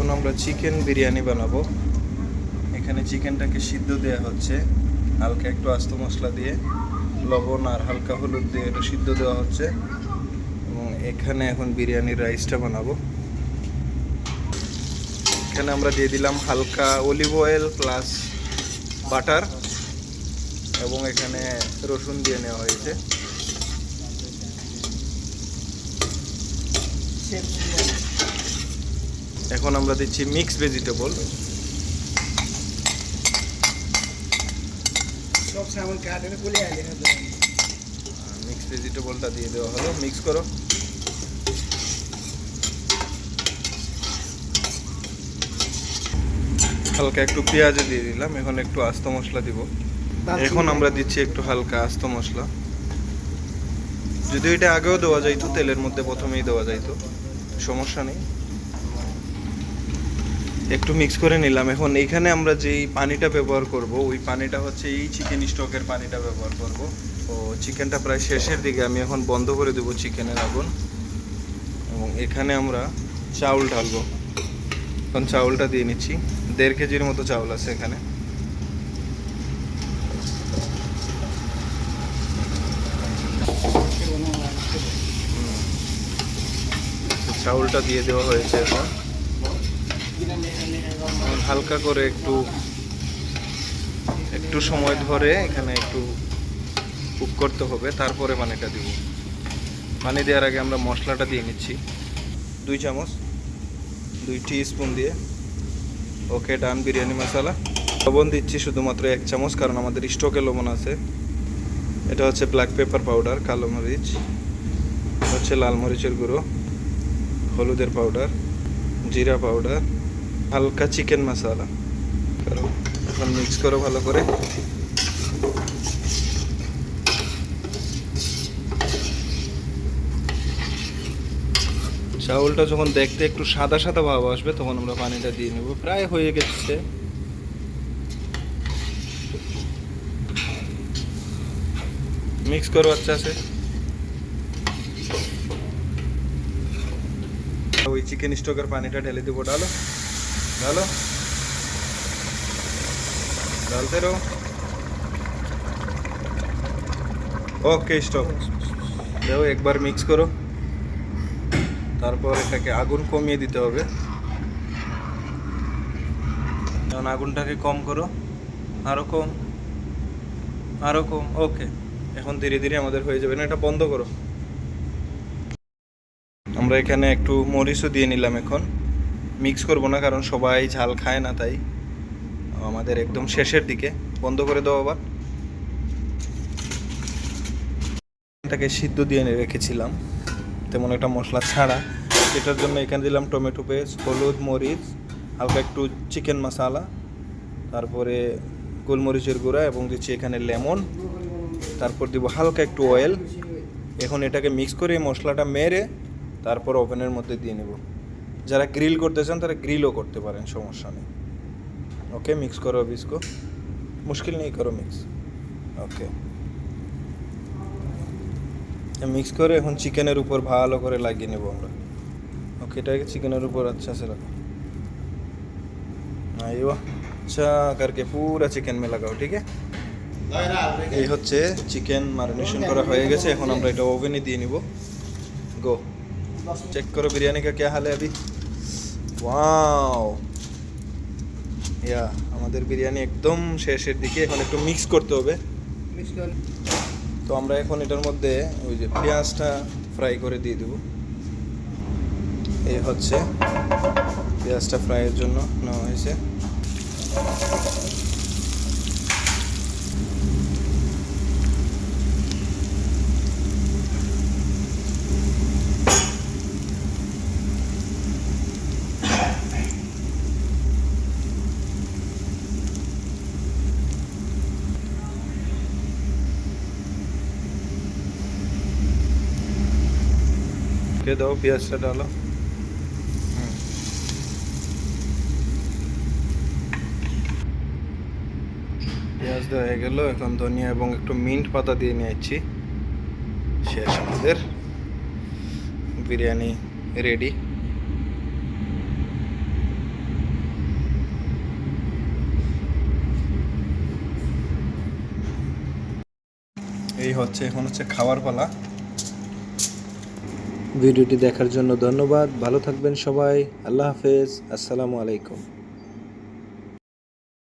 এখন আমরা চিকেন বিরিয়ানি বানাবো। এখানে চিকেনটাকে সিদ্ধ দেওয়া হচ্ছে। হালকা একটু আস্ত মশলা দিয়ে, লবণ আর হালকা হলুদ দিয়ে একটু সিদ্ধ দেওয়া হচ্ছে। এবং এখানে এখন বিরিয়ানির রাইসটা বানাবো। এখানে আমরা দিয়ে দিলাম হালকা অলিভ অয়েল প্লাস বাটার এবং এখানে রসুন দিয়ে নেওয়া হয়েছে। এখন আমরা দিচ্ছি মিক্স ভেজিটেবল মিক্স ভেজিটেবলটা দিয়ে দেওয়া হলো। মিক্স করো। হালকা একটু পেঁয়াজ দিয়ে দিলাম। এখন একটু আস্ত মশলা দিব। এখন আমরা দিচ্ছি একটু হালকা আস্ত মশলা। যদি এটা আগেও দেওয়া যাইতো তেলের মধ্যে প্রথমেই দেওয়া যাইতো। সমস্যা নেই। একটু মিক্স করে নিলাম। এখন এখানে আমরা যেই পানিটা ব্যবহার করব, ওই পানিটা হচ্ছে এই চিকেন স্টকের পানিটা ব্যবহার করব। তো চিকেনটা প্রায় শেষের দিকে আমি এখন বন্ধ করে দেবো চিকেনের আগুন। এবং এখানে আমরা চাউল ঢালবো। এখন চাউলটা দিয়ে নিচ্ছি। দেড় কেজির মতো চাউল আছে এখানে। চাউলটা দিয়ে দেওয়া হয়েছে এখন এখন। হালকা করে একটু একটু সময় ধরে এখানে একটু কুক করতে হবে, তারপরে পানিটা দিব। পানি দেওয়ার আগে আমরা মশলাটা দিয়ে নিচ্ছি। দুই চামচ, দুই টি স্পুন দিয়ে। ওকে ডান বিরিয়ানি মশলা। লবণ দিচ্ছি শুধুমাত্র এক চামচ, কারণ আমাদের স্টকে লবণ আছে। এটা হচ্ছে ব্ল্যাক পেপার পাউডার কালো মরিচ। হচ্ছে লাল মরিচের গুঁড়ো, হলুদের পাউডার জিরা পাউডার হালকা চিকেন মশলা। এখন মিক্স করো ভালো করে। চাউলটা যখন দেখতে একটু সাদা সাদা ভাব আসবে, তখন আমরা পানিটা দিয়ে নেব। প্রায় হয়ে গেছে। মিক্স করো আচ্ছা আছে। ওই চিকেন স্টকের পানিটা ঢেলে দেবো, ডালো। ডালো ডালতে রো ওকে স্টপ দেখো একবার মিক্স করো। তারপর এটাকে আগুন কমিয়ে দিতে হবে। এখন আগুনটাকে কম করো। আরও কম। আরও কম। ওকে এখন ধীরে ধীরে আমাদের হয়ে যাবে না, এটা বন্ধ করো। আমরা এখানে একটু মরিচও দিয়ে নিলাম এখন। মিক্স করব না, কারণ সবাই ঝাল খায় না, তাই আমাদের একদম শেষের দিকে। বন্ধ করে দাও আবার। এটাকে সিদ্ধ দিয়ে রেখেছিলাম। তেমন একটা মশলা ছাড়া। এটার জন্য এখানে দিলাম টমেটো পেস্ট, হলুদ, মরিচ, হালকা একটু চিকেন মশলা, তারপরে গোলমরিচের গুঁড়া এবং দিচ্ছি এখানে লেমন। তারপর দিব হালকা একটু অয়েল এখন এটাকে মিক্স করে মশলাটা মেরে তারপর ওভেনের মধ্যে দিয়ে নেব। যারা গ্রিল করতে চান তারা গ্রিলও করতে পারেন সমস্যা নেই ওকে মিক্স করো अब इसको मुश्किल नहीं करो मिक्स ওকে মিক্স করে এখন চিকেনের উপর ভালো করে লাগিয়ে নেব আমরা ওকে এটাকে চিকেনের উপর अच्छा से रखो আইও अच्छा करके पूरा चिकन में लगाओ ठीक है এই হচ্ছে চিকেন ম্যারিনেশন করা হয়ে গেছে এখন আমরা এটা ওভেনে দিয়ে নিব গো চেক করো বিরিয়ানি কা क्या हाल है अभी ওয়াও ইয়া আমাদের বিরিয়ানি একদম শেষের দিকে এখন একটু মিক্স করতে হবে মিক্স করে তো আমরা এখন এটার মধ্যে ওই যে পেঁয়াজটা ফ্রাই করে দিয়ে দেবো এই হচ্ছে পেঁয়াজটা ফ্রাইয়ের জন্য নেওয়া হয়েছে ঢেকে দাও, পেঁয়াজটা ডালো। পেঁয়াজ দেওয়া হয়ে গেল, এখন ধনিয়া এবং একটু মিন্ট পাতা দিয়ে নিয়েছি। শেষ আমাদের। বিরিয়ানি রেডি এই হচ্ছে, এখন হচ্ছে খাওয়ার পালা। ভিডিওটি দেখার জন্য ধন্যবাদ। ভালো থাকবেন সবাই। আল্লাহ হাফেজ। আসসালামু আলাইকুম।